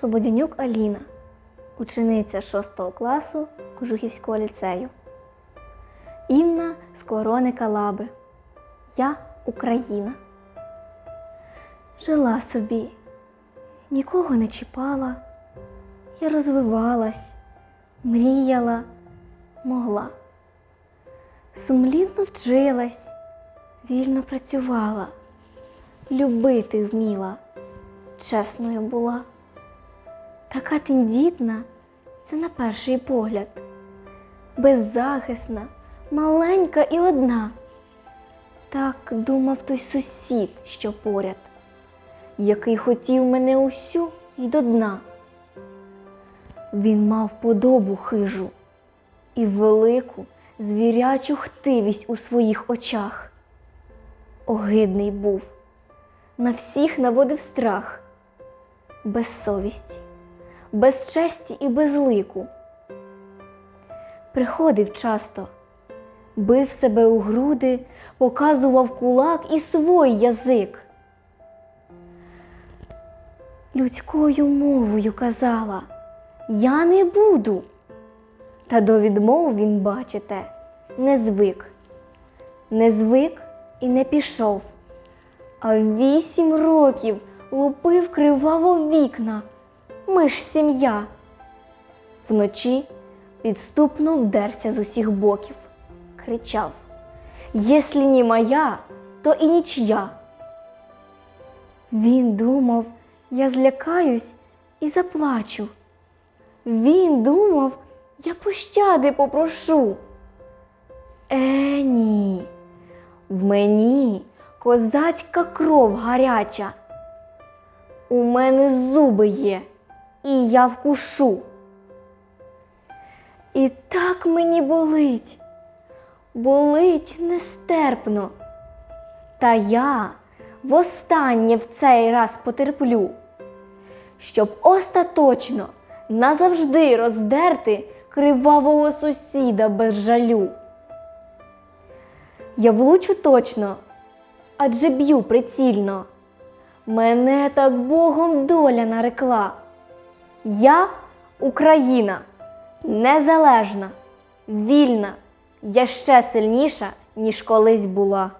Слободянюк Аліна, учениця 6 класу Кожухівського ліцею. Інна з корони Калаби. Я Україна. Жила собі, нікого не чіпала. Я розвивалась, мріяла, могла. Сумлінно вчилась, вільно працювала, любити вміла, чесною була. Така тендітна, це на перший погляд, беззахисна, маленька і одна. Так думав той сусід, що поряд, який хотів мене усю й до дна. Він мав подобу хижу і велику звірячу хтивість у своїх очах. Огидний був, на всіх наводив страх, без совісті, без честі і без лику. Приходив часто, бив себе у груди, показував кулак і свой язик. Людською мовою казала, я не буду. Та до відмов він, бачите, не звик. Не звик і не пішов. А вісім років лупив криваво вікна. Ми ж сім'я. Вночі підступно вдерся з усіх боків, кричав: Єслі не моя, то і нічия. Він думав, я злякаюсь і заплачу. Він думав, я пощади попрошу. Е, ні, в мені козацька кров гаряча. У мене зуби є, і я вкушу. І так мені болить, болить нестерпно. Та я востаннє в цей раз потерплю, щоб остаточно назавжди роздерти кривавого сусіда без жалю. Я влучу точно, адже б'ю прицільно. Мене так Богом доля нарекла. Я Україна, незалежна, вільна, я ще сильніша, ніж колись була.